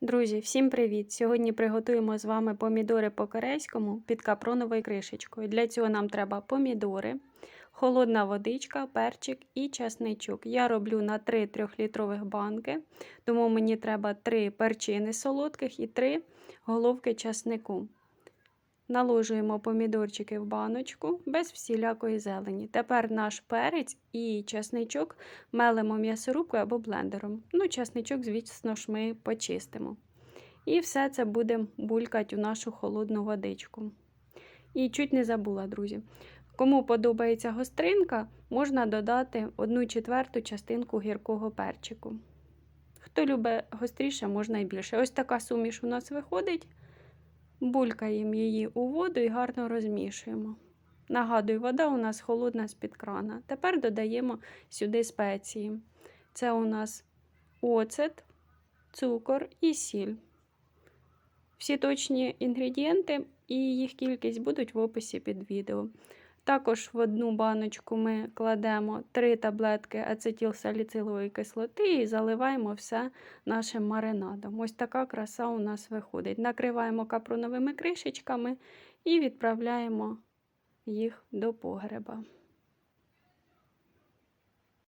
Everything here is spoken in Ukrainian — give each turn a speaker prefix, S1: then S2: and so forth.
S1: Друзі, всім привіт! Сьогодні приготуємо з вами помідори по-корейському під капроновою кришечкою. Для цього нам треба помідори, холодна водичка, перчик і чесничок. Я роблю на 3 3-літрових банки, тому мені треба 3 перчини солодких і 3 головки чеснику. Наложуємо помідорчики в баночку без всілякої зелені. Тепер наш перець і чесничок мелимо м'ясорубкою або блендером. Ну, чесничок, звісно ж, ми почистимо. І все це буде булькати у нашу холодну водичку. І чуть не забула, друзі. Кому подобається гостринка, можна додати 1 четверту частинку гіркого перчику. Хто любить гостріше, можна і більше. Ось така суміш у нас виходить. Булькаємо її у воду і гарно розмішуємо. Нагадую, вода у нас холодна з-під крана. Тепер додаємо сюди спеції. Це у нас оцет, цукор і сіль. Всі точні інгредієнти і їх кількість будуть в описі під відео. Також в одну баночку ми кладемо 3 таблетки ацетилсаліцилової кислоти і заливаємо все нашим маринадом. Ось така краса у нас виходить. Накриваємо капроновими кришечками і відправляємо їх до погреба.